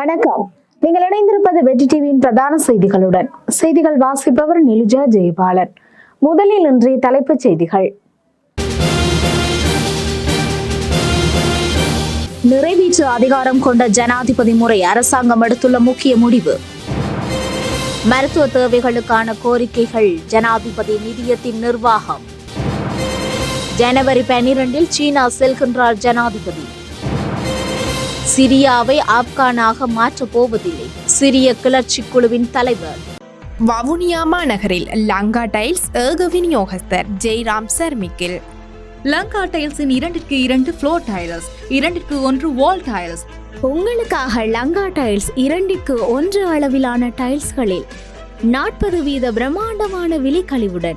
வணக்கம். நீங்கள் இணைந்திருப்பது வெற்றி டிவியின் பிரதான செய்திகளுடன். செய்திகள் வாசிப்பவர் நிலுஜா ஜெயபாலன். முதலில் இன்றைய தலைப்புச் செய்திகள். நிறைவேற்று அதிகாரம் கொண்ட ஜனாதிபதி முறை அரசாங்கம் எடுத்துள்ள முக்கிய முடிவு. மருத்துவ தேவைகளுக்கான கோரிக்கைகள் ஜனாதிபதி நிதியத்தின் நிர்வாகம். ஜனவரி பனிரெண்டில் சீனா செல்கின்றார் ஜனாதிபதி. சிரியாவை ஆப்கானாக மாற்றப் போவதில்லை. சிரிய கிளர்ச்சி குழுவின் தலைவர். வவுனியா மாநகரில் லங்கா டைல்ஸ் ஏக விநியோகஸ்தர் ஜெய்ராம் சர்மிக்கில். லங்கா டைல்ஸின் இரண்டிற்கு இரண்டு ஃப்ளோர் டைல்ஸ் இரண்டிற்கு ஒன்று வால் டைல்ஸ். உங்களுக்காக லங்கா டைல்ஸ் இரண்டிற்கு ஒன்று அளவிலான டைல்ஸ்களில் நாற்பது வீத பிரம்மாண்டமான விலைக்கழிவுடன்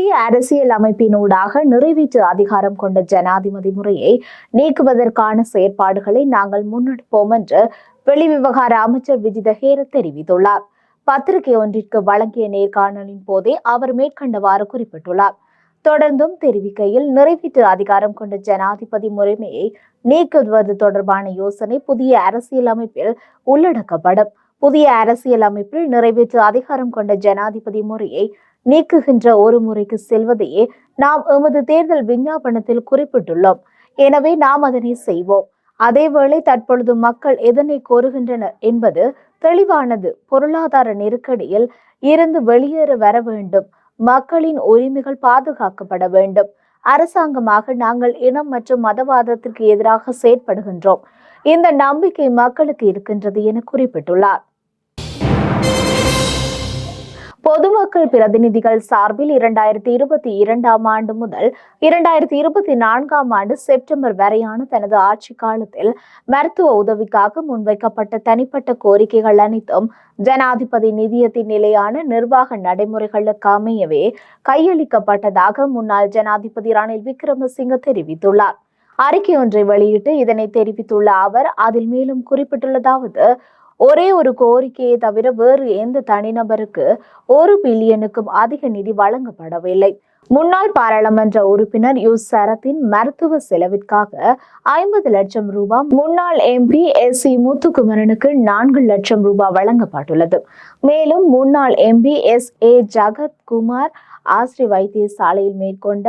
புதிய அரசியல் அமைப்பினூடாக நிறைவேற்று அதிகாரம் கொண்ட ஜனாதிபதி முறையை நீக்குவதற்கான செயற்பாடுகளை நாங்கள் முன்னெடுப்போம் என்று வெளிவிவகார அமைச்சர் விஜித ஹேர தெரிவித்துள்ளார். பத்திரிகை ஒன்றிற்கு வழங்கிய நேர்காணலின் போதே அவர் மேற்கண்டவாறு குறிப்பிட்டுள்ளார். தொடர்ந்தும் தெரிவிக்கையில் நிறைவேற்று அதிகாரம் கொண்ட ஜனாதிபதி முறைமையை நீக்குவது தொடர்பான யோசனை புதிய அரசியல் அமைப்பில் உள்ளடக்கப்படும். புதிய அரசியல் அமைப்பில் நிறைவேற்று அதிகாரம் கொண்ட ஜனாதிபதி முறையை நீக்குகின்ற ஒரு முறைக்கு செல்வதையே நாம் எமது தேர்தல் விஞ்ஞாபனத்தில் குறிப்பிட்டுள்ளோம். எனவே நாம் அதனை செய்வோம். அதேவேளை தற்பொழுது மக்கள் எதனை கோருகின்றனர் என்பது தெளிவானது. பொருளாதார நெருக்கடியில் இருந்து வெளியேற வர வேண்டும். மக்களின் உரிமைகள் பாதுகாக்கப்பட வேண்டும். அரசாங்கமாக நாங்கள் இனம் மற்றும் மதவாதத்திற்கு எதிராக செயற்படுகின்றோம். இந்த நம்பிக்கை மக்களுக்கு இருக்கின்றது என குறிப்பிட்டுள்ளார். பொதுமக்கள் பிரதிநிதிகள் சார்பில் இரண்டாயிரத்தி இருபத்தி இரண்டாம் ஆண்டு முதல் இரண்டாயிரத்தி இருபத்தி நான்காம் ஆண்டு செப்டம்பர் வரையான தனது ஆட்சி காலத்தில் மருத்துவ உதவிக்காக முன்வைக்கப்பட்ட தனிப்பட்ட கோரிக்கைகள் அனைத்தும் ஜனாதிபதி நிதியத்தின் நிலையான நிர்வாக நடைமுறைகளுக்கு அமையவே கையளிக்கப்பட்டதாக முன்னாள் ஜனாதிபதி ரணில் விக்ரமசிங்க தெரிவித்துள்ளார். அறிக்கை ஒன்றை வெளியிட்டு இதனை தெரிவித்துள்ள அவர் அதில் மேலும் குறிப்பிட்டுள்ளதாவது ஒரே ஒரு கோரிக்கையை தவிர வேறு எந்த தனிநபருக்கு ஒரு பில்லியனுக்கும் அதிக நிதி வழங்கப்படவில்லை. முன்னாள் பாராளுமன்ற உறுப்பினர் யு. சரத்தின் மருத்துவ செலவிற்காக ஐம்பது லட்சம் ரூபாய் முன்னாள் எம்பி எஸ். சி. முத்துக்குமரனுக்கு நான்கு லட்சம் ரூபாய் வழங்கப்பட்டுள்ளது. மேலும் முன்னாள் எம்பி எஸ். ஏ. ஜகத்குமார் ஆஸ்ரி வைத்தியசாலையில் மேற்கொண்ட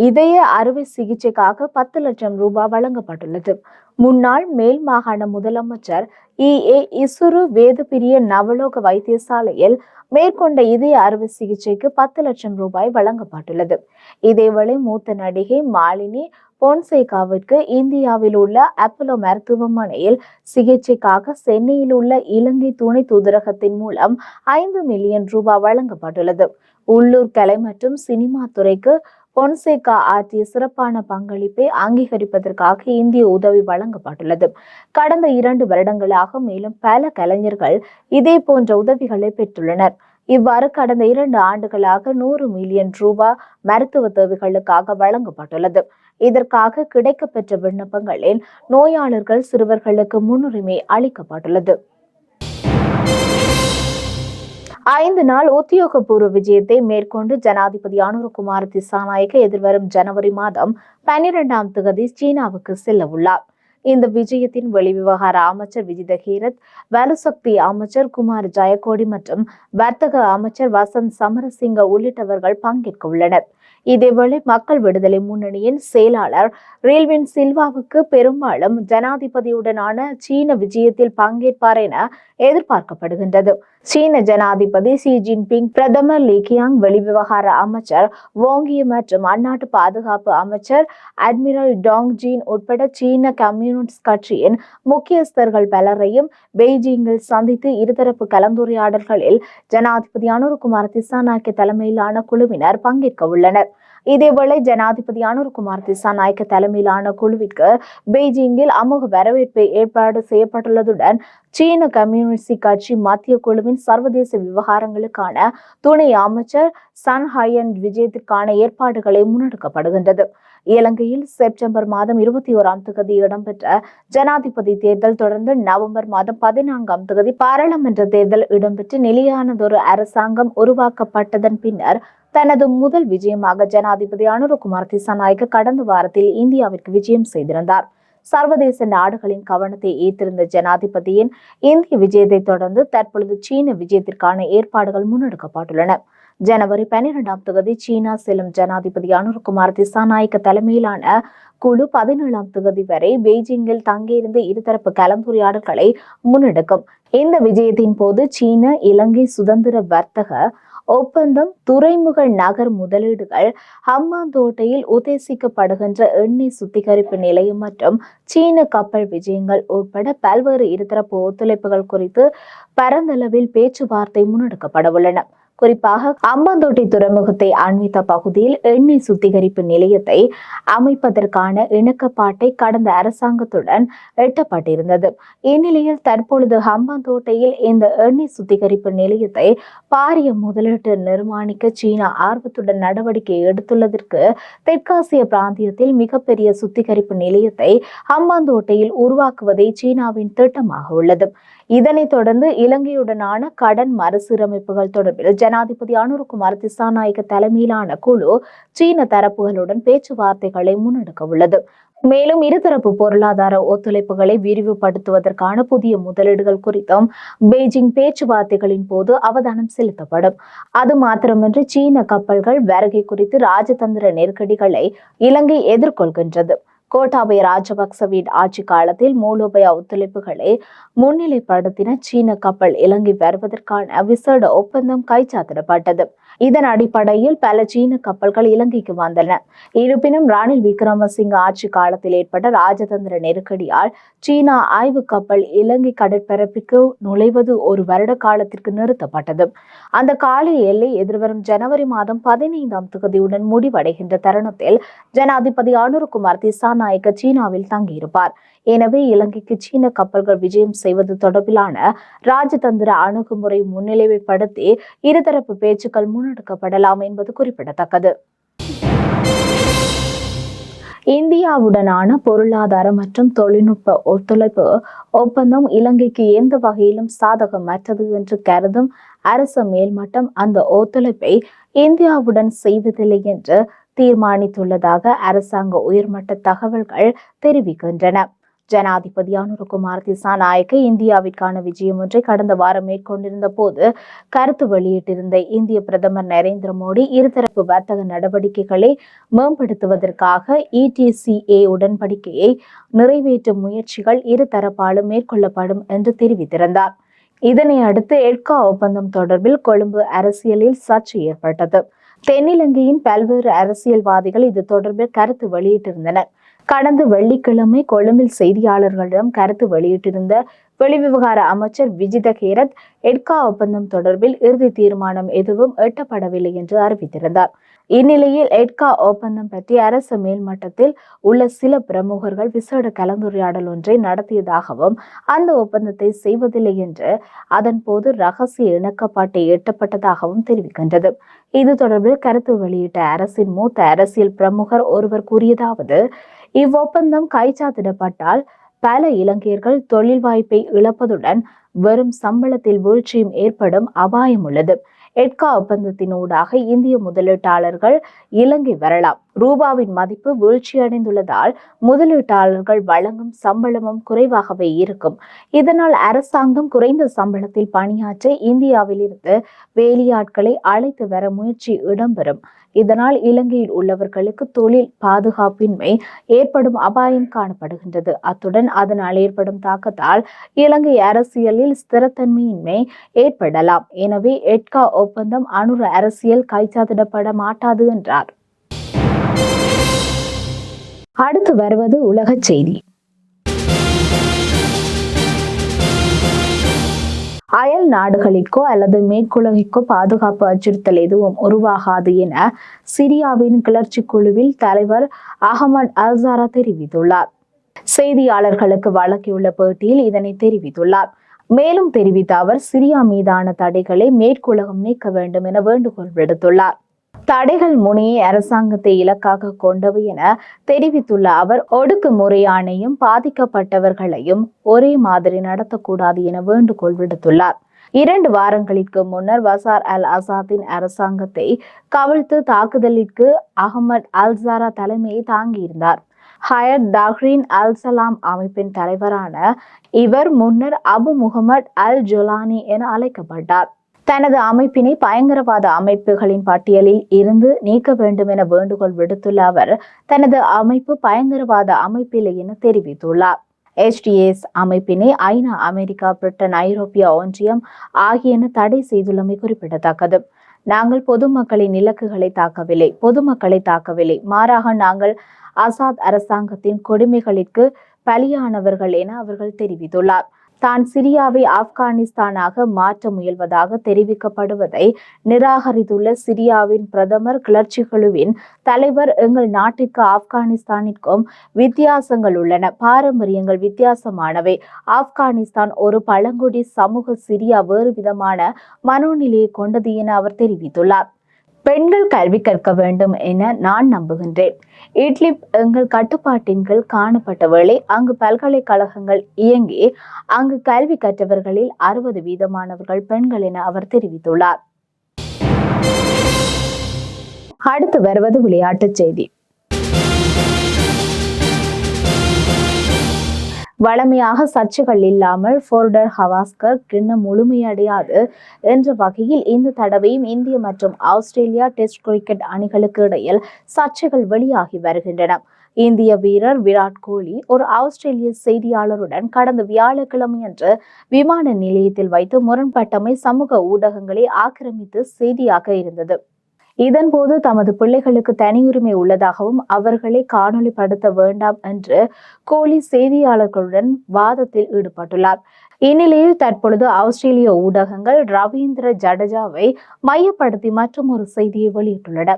இதய அறுவை சிகிச்சைக்காக பத்து லட்சம் ரூபாய் வழங்கப்பட்டுள்ளது. முன்னாள் மேல் மாகாண முதலமைச்சர் இ. ஏ. இசுரு வேதபிரிய நவலோக வைத்தியசாலையில் மேற்கொண்ட இதய அறுவை சிகிச்சைக்கு பத்து லட்சம் ரூபாய் வழங்கப்பட்டுள்ளது. இதேவேளை மூத்த நடிகை மாலினி பொன்சேகாவிற்கு இந்தியாவில் உள்ள அப்பலோ மருத்துவமனையில் சிகிச்சைக்காக சென்னையில் உள்ள இலங்கை துணை தூதரகத்தின் மூலம் ஐந்து மில்லியன் ரூபாய் வழங்கப்பட்டுள்ளது. உள்ளூர் கலை மற்றும் சினிமா துறைக்கு பொன்சேகா ஆற்றிய சிறப்பான பங்களிப்பை அங்கீகரிப்பதற்காக இந்திய உதவி வழங்கப்பட்டுள்ளது. கடந்த இரண்டு வருடங்களாக மேலும் பல கலைஞர்கள் இதே போன்ற உதவிகளை பெற்றுள்ளனர். இவ்வாறு கடந்த இரண்டு ஆண்டுகளாக நூறு மில்லியன் ரூபாய் மருத்துவ தேவைகளுக்காக வழங்கப்பட்டுள்ளது. இதற்காக கிடைக்கப்பெற்ற விண்ணப்பங்களில் நோயாளர்கள் சிறுவர்களுக்கு முன்னுரிமை அளிக்கப்பட்டுள்ளது. ஐந்து நாள் உத்தியோகபூர்வ விஜயத்தை மேற்கொண்டு ஜனாதிபதி அனுரகுமார் திசாநாயக்க எதிர்வரும் ஜனவரி மாதம் பன்னிரெண்டாம் தேதி சீனாவுக்கு செல்ல உள்ளார். இந்த விஜயத்தின் வெளிவிவகார அமைச்சர் விஜித ஹீரத் வலுசக்தி அமைச்சர் குமார் ஜெயக்கோடி மற்றும் வர்த்தக அமைச்சர் வசந்த் சமரசிங்க உள்ளிட்டவர்கள் பங்கேற்க உள்ளனர். இதேவேளை மக்கள் விடுதலை முன்னணியின் செயலாளர் ரீல்வின் சில்வாவுக்கு பெரும்பாலும் ஜனாதிபதியுடனான சீன விஜயத்தில் பங்கேற்பார் என எதிர்பார்க்கப்படுகின்றது. சீன ஜனாதிபதி ஷி ஜின்பிங் பிரதமர் லீகியாங் வெளிவிவகார அமைச்சர் வோங்கிய மற்றும் அந்நாட்டு பாதுகாப்பு அமைச்சர் அட்மிரல் டாங் ஜீன் உட்பட சீன கம்யூனிஸ்ட் கட்சியின் முக்கியஸ்தர்கள் பலரையும் பெய்ஜிங்கில் சந்தித்து இருதரப்பு கலந்துரையாடல்களில் ஜனாதிபதி அனுர்குமார் திசாநாயக்க தலைமையிலான குழுவினர் பங்கேற்க உள்ளனர். இதேவேளை ஜனாதிபதி அனுர்குமார் திசாநாயக்க தலைமையிலான குழுவிற்கு பெய்ஜிங்கில் அமோக வரவேற்பை ஏற்பாடு செய்யப்பட்டுள்ளதுடன் சீன கம்யூனிஸ்ட் கட்சி மத்திய குழுவின் இந்தியாவின் சர்வதேச விவகாரங்களுக்கான துணை அமைச்சர் சன் ஹயன் விஜயத்திற்கான ஏற்பாடுகளை முன்னெடுக்கப்படுகின்றது. இலங்கையில் செப்டம்பர் மாதம் இருபத்தி ஓராம் தேதி இடம்பெற்ற ஜனாதிபதி தேர்தல் தொடர்ந்து நவம்பர் மாதம் பதினான்காம் தேதி பாராளுமன்ற தேர்தல் இடம்பெற்று நிலையானதொரு அரசாங்கம் உருவாக்கப்பட்டதன் பின்னர் தனது முதல் விஜயமாக ஜனாதிபதி அனுரகுமார் திசாநாயக்க கடந்த வாரத்தில் இந்தியாவிற்கு விஜயம் செய்திருந்தார். சர்வதேச நாடுகளின் கவனத்தை ஈர்த்திருந்த ஜனாதிபதியின் இந்திய விஜயத்தை தொடர்ந்து தற்பொழுது சீன விஜயத்திற்கான ஏற்பாடுகள் முன்னெடுக்கப்பட்டுள்ளன. ஜனவரி பன்னிரெண்டாம் தொகுதி சீனா செல்லும் ஜனாதிபதி அனுர்குமார் திசாநாயக்க தலைமையிலான குழு பதினேழாம் தொகுதி வரை பெய்ஜிங்கில் தங்கியிருந்து இருதரப்பு கலந்துரையாடல்களை முன்னெடுக்கும். இந்த விஜயத்தின் போது சீன இலங்கை சுதந்திர வர்த்தக ஒப்பந்தம் துறைமுக நகர் முதலீடுகள் ஹம்மாந்தோட்டையில் உத்தேசிக்கப்படுகின்ற எண்ணெய் சுத்திகரிப்பு நிலையம் மற்றும் சீன கப்பல் விஜயங்கள் உட்பட பல்வேறு இருதரப்பு ஒத்துழைப்புகள் குறித்து பரந்தளவில் பேச்சுவார்த்தை முன்னெடுக்கப்பட உள்ளன குறிப்பாக அம்பாந்தோட்டை துறைமுகத்தை அண்மித்த பகுதியில் எண்ணெய் சுத்திகரிப்பு நிலையத்தை அமைப்பதற்கான இணக்கப்பாட்டை கடந்த அரசாங்கத்துடன் எட்டப்பட்டிருந்தது. இந்நிலையில் தற்பொழுது ஹம்பாந்தோட்டையில் இந்த எண்ணெய் சுத்திகரிப்பு நிலையத்தை பாரிய முதலீட்டு நிர்மாணிக்க சீனா ஆர்வத்துடன் நடவடிக்கை எடுத்துள்ளதற்கு தெற்காசிய பிராந்தியத்தில் மிகப்பெரிய சுத்திகரிப்பு நிலையத்தை ஹம்பாந்தோட்டையில் உருவாக்குவதே சீனாவின் திட்டமாக உள்ளது. இதனைத் தொடர்ந்து இலங்கையுடனான கடன் மறுசீரமைப்புகள் தொடர்பில் ஜனாதிபதி அனுருகுமார் திசாநாயக தலைமையிலான குழு சீன தரப்புகளுடன் பேச்சுவார்த்தைகளை முன்னெடுக்க உள்ளது. மேலும் இருதரப்பு பொருளாதார ஒத்துழைப்புகளை விரிவுபடுத்துவதற்கான புதிய முதலீடுகள் குறித்தும் பெய்ஜிங் பேச்சுவார்த்தைகளின் போது அவதானம் செலுத்தப்படும். அது மாத்திரமன்றி சீன கப்பல்கள் வருகை குறித்து ராஜதந்திர நெருக்கடிகளை இலங்கை எதிர்கொள்கின்றது. கோட்டாபய ராஜபக்சவின் ஆட்சி காலத்தில் மூலோபய ஒத்துழைப்புகளை முன்னிலைப்படுத்தின சீன கப்பல் இலங்கை வருவதற்கான விசேட ஒப்பந்தம் கைச்சாத்திடப்பட்டது. இதன் அடிப்படையில் பல சீன கப்பல்கள் இலங்கைக்கு வந்தன. இருப்பினும் ரணில் விக்ரமசிங்க ஆட்சி காலத்தில் ஏற்பட்ட ராஜதந்திர நெருக்கடியால் சீனா ஆய்வு கப்பல் இலங்கை கடற்பரப்பிற்கு நுழைவது ஒரு வருட காலத்திற்கு நிறுத்தப்பட்டது. அந்த கால எல்லை எதிர்வரும் ஜனவரி மாதம் பதினைந்தாம் தொகுதியுடன் முடிவடைகின்ற தருணத்தில் ஜனாதிபதி அனுருகுமார் திசான் திசாநாயக்க சீனாவில் தங்கியிருப்பார். எனவே இலங்கைக்கு சீன கப்பல்கள் விஜயம் செய்வது தொடர்பிலான ராஜதந்திர அணுகுமுறை முன்னிலைப்படுத்தி இருதரப்பு பேச்சுக்கள் முன்னெடுக்கப்படலாம் என்பது குறிப்பிடத்தக்கது. இந்தியாவுடனான பொருளாதார மற்றும் தொழில்நுட்ப ஒத்துழைப்பு ஒப்பந்தம் இலங்கைக்கு எந்த வகையிலும் சாதகமற்றது என்று கருதும் அரச மேல்மட்டம் அந்த ஒத்துழைப்பை இந்தியாவுடன் செய்வதில்லை என்று தீர்மானித்துள்ளதாக அரசாங்க உயர்மட்ட தகவல்கள் தெரிவிக்கின்றன. ஜனாதிபதி அனுரகுமார் திசாநாயக்க இந்தியாவிற்கான விஜயம் ஒன்றை கடந்த வாரம் மேற்கொண்டிருந்த போது கருத்து வெளியிட்டிருந்த இந்திய பிரதமர் நரேந்திர மோடி இருதரப்பு வர்த்தக நடவடிக்கைகளை மேம்படுத்துவதற்காக இடிசிஏ உடன்படிக்கையை நிறைவேற்றும் முயற்சிகள் இருதரப்பாலும் மேற்கொள்ளப்படும் என்று தெரிவித்திருந்தார். இதனை அடுத்து எட்கா ஒப்பந்தம் தொடர்பில் கொழும்பு அரசியலில் சர்ச்சை ஏற்பட்டது. தென்னிலங்கையின் பல்வேறு அரசியல்வாதிகள் இது தொடர்பில் கருத்து வெளியிட்டிருந்தனர். கடந்த வெள்ளிக்கிழமை கொழும்பில் செய்தியாளர்களிடம் கருத்து வெளியிட்டிருந்த வெளிவிவகார அமைச்சர் விஜித கேரத் எட்கா ஒப்பந்தம் தொடர்பில் இறுதி தீர்மானம் எதுவும் எட்டப்படவில்லை என்று அறிவித்திருந்தார். இந்நிலையில் எட்கா ஒப்பந்தம் பற்றி அரசு மேல்மட்டத்தில் உள்ள சில பிரமுகர்கள் விசேட கலந்துரையாடல் ஒன்றை நடத்தியதாகவும் அந்த ஒப்பந்தத்தை செய்வதில்லை என்று அதன் போது ரகசிய இணக்கப்பாட்டை எட்டப்பட்டதாகவும் தெரிவிக்கின்றது. இது தொடர்பில் கருத்து வெளியிட்ட அரசின் மூத்த அரசியல் பிரமுகர் ஒருவர் கூறியதாவது இவ்வொப்பந்தம் கைச்சாத்திடப்பட்டால் பல இலங்கையர்கள் தொழில் வாய்ப்பை இழப்பதுடன் வெறும் சம்பளத்தில் வீழ்ச்சியும் ஏற்படும் அபாயம் உள்ளது. எட்கா ஒப்பந்தத்தினூடாக இந்திய முதலீட்டாளர்கள் இலங்கை வரலாம். ரூபாவின் மதிப்பு வீழ்ச்சியடைந்துள்ளதால் முதலீட்டாளர்கள் வழங்கும் சம்பளமும் குறைவாகவே இருக்கும். இதனால் அரசாங்கம் குறைந்த சம்பளத்தில் பணியாற்ற இந்தியாவிலிருந்து வேலையாட்களை அழைத்து வர முயற்சி இடம்பெறும். இதனால் இலங்கையில் உள்ளவர்களுக்கு தொழில் பாதுகாப்பின்மை ஏற்படும் அபாயம் காணப்படுகின்றது. அத்துடன் அதனால் ஏற்படும் தாக்கத்தால் இலங்கை அரசியலில் ஸ்திரத்தன்மையின்மை ஏற்படலாம். எனவே எட்கா ஒப்பந்தம் அணுர அரசியல் கைச்சாதிடப்பட மாட்டாது என்றார். அடுத்து வருவது உலகச் செய்தி. அயல் நாடுகளிற்கோ அல்லது மேற்குலகிற்கோ பாதுகாப்பு அச்சுறுத்தல் எதுவும் உருவாகாது என சிரியாவின் கிளர்ச்சி குழுவில் தலைவர் அகமது அல்சாரா தெரிவித்துள்ளார். செய்தியாளர்களுக்கு வழங்கியுள்ள பேட்டியில் இதனை தெரிவித்துள்ளார். மேலும் தெரிவித்த அவர் சிரியா மீதான தடைகளை மேற்குலகம் நீக்க வேண்டும் என வேண்டுகோள் விடுத்துள்ளார். தடைகள் முனையை அரசாங்கத்தை இலக்காக கொண்டவை என தெரிவித்துள்ள அவர் ஒடுக்குமுறையானையும் பாதிக்கப்பட்டவர்களையும் ஒரே மாதிரி நடத்தக்கூடாது என வேண்டுகோள் விடுத்துள்ளார். இரண்டு வாரங்களுக்கு முன்னர் பசார் அல் அசாத்தின் அரசாங்கத்தை கவிழ்த்து தாக்குதலிற்கு அகமது அல்சாரா தலைமையை தாங்கியிருந்தார். ஹயத் தஹ்ரீன் அல் சலாம் அமைப்பின் தலைவரான இவர் முன்னர் அபு முகமது அல் ஜொலானி என அழைக்கப்பட்டார். தனது அமைப்பினை பயங்கரவாத அமைப்புகளின் பட்டியலில் இருந்து நீக்க வேண்டும் என வேண்டுகோள் விடுத்துள்ள அவர் தனது அமைப்பு பயங்கரவாத அமைப்பில்லை என தெரிவித்துள்ளார். எச்டிஎஸ் அமைப்பினை ஐநா அமெரிக்கா பிரிட்டன் ஐரோப்பிய ஒன்றியம் ஆகியன தடை செய்துள்ளமை குறிப்பிடத்தக்கது. நாங்கள் பொதுமக்களின் இலக்குகளை தாக்கவில்லை. பொதுமக்களை தாக்கவில்லை. மாறாக நாங்கள் அசாத் அரசாங்கத்தின் கொடுமைகளிற்கு பலியானவர்கள் என அவர்கள் தெரிவித்துள்ளார். தான் சிரியாவை ஆப்கானிஸ்தானாக மாற்ற முயல்வதாக தெரிவிக்கப்படுவதை நிராகரித்துள்ள சிரியாவின் பிரதமர் கிளர்ச்சி குழுவின் தலைவர் எங்கள் நாட்டிற்கு ஆப்கானிஸ்தானிற்கும் வித்தியாசங்கள் உள்ளன பாரம்பரியங்கள் வித்தியாசமானவை. ஆப்கானிஸ்தான் ஒரு பழங்குடி சமூக சிரியா வேறு விதமான மனோநிலையை கொண்டது என அவர் தெரிவித்துள்ளார். பெண்கள் கல்வி கற்க வேண்டும் என நான் நம்புகின்றேன். இட்லிப் எங்கள் கட்டுப்பாட்டின் கீழ் காணப்பட்ட வேளை அங்கு பல்கலைக்கழகங்கள் இயங்கி அங்கு கல்வி கற்றவர்களில் அறுபது வீதமானவர்கள் பெண்கள் என அவர் தெரிவித்துள்ளார். அடுத்து வருவது விளையாட்டுச் செய்தி. வழமையாக சர்ச்சைகள் இல்லாமல் ஃபோர்டர் ஹவாஸ்கர் கிண்ணம் முழுமையடையாது என்ற வகையில் இந்த தடவையும் இந்திய மற்றும் ஆஸ்திரேலியா டெஸ்ட் கிரிக்கெட் அணிகளுக்கு இடையில் சர்ச்சைகள் வெளியாகி வருகின்றன. இந்திய வீரர் விராட் கோலி ஒரு ஆஸ்திரேலிய செய்தியாளருடன் கடந்த வியாழக்கிழமையன்று விமான நிலையத்தில் வைத்து முரண்பட்டமை சமூக ஊடகங்களை ஆக்கிரமித்து செய்தியாக இருந்தது. இதன்போது தமது பிள்ளைகளுக்கு தனியுரிமை உள்ளதாகவும் அவர்களை காணொளிப்படுத்த வேண்டாம் என்று கோலி செய்தியாளர்களுடன் வாதத்தில் ஈடுபட்டுள்ளார். இந்நிலையில் தற்பொழுது ஆஸ்திரேலிய ஊடகங்கள் ரவீந்திர ஜடேஜாவை மையப்படுத்தி மற்றும் ஒரு செய்தியை வெளியிட்டுள்ளன.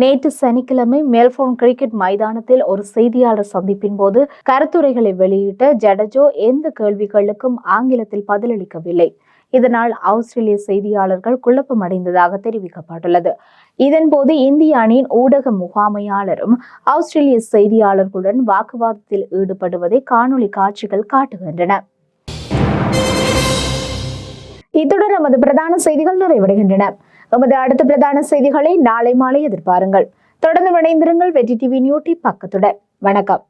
நேற்று சனிக்கிழமை மெல்போர்ன் கிரிக்கெட் மைதானத்தில் ஒரு செய்தியாளர் சந்திப்பின் போது கருத்துரைகளை வெளியிட்ட ஜடேஜோ எந்த கேள்விகளுக்கும் ஆங்கிலத்தில் பதிலளிக்கவில்லை. இதனால் ஆஸ்திரேலிய செய்தியாளர்கள் குழப்பமடைந்ததாக தெரிவிக்கப்பட்டுள்ளது. இதன்போது இந்திய அணியின் ஊடக முகாமையாளரும் ஆஸ்திரேலிய செய்தியாளர்களுடன் வாக்குவாதத்தில் ஈடுபடுவதை காணொளி காட்சிகள் காட்டுகின்றன. இத்துடன் நமது பிரதான செய்திகள் நிறைவடைகின்றன. நமது அடுத்த பிரதான செய்திகளை நாளை மாலை எதிர்பாருங்கள். தொடர்ந்து இணைந்திருங்கள் வெற்றி டிவி நியூட்டி பக்கத்துடன். வணக்கம்.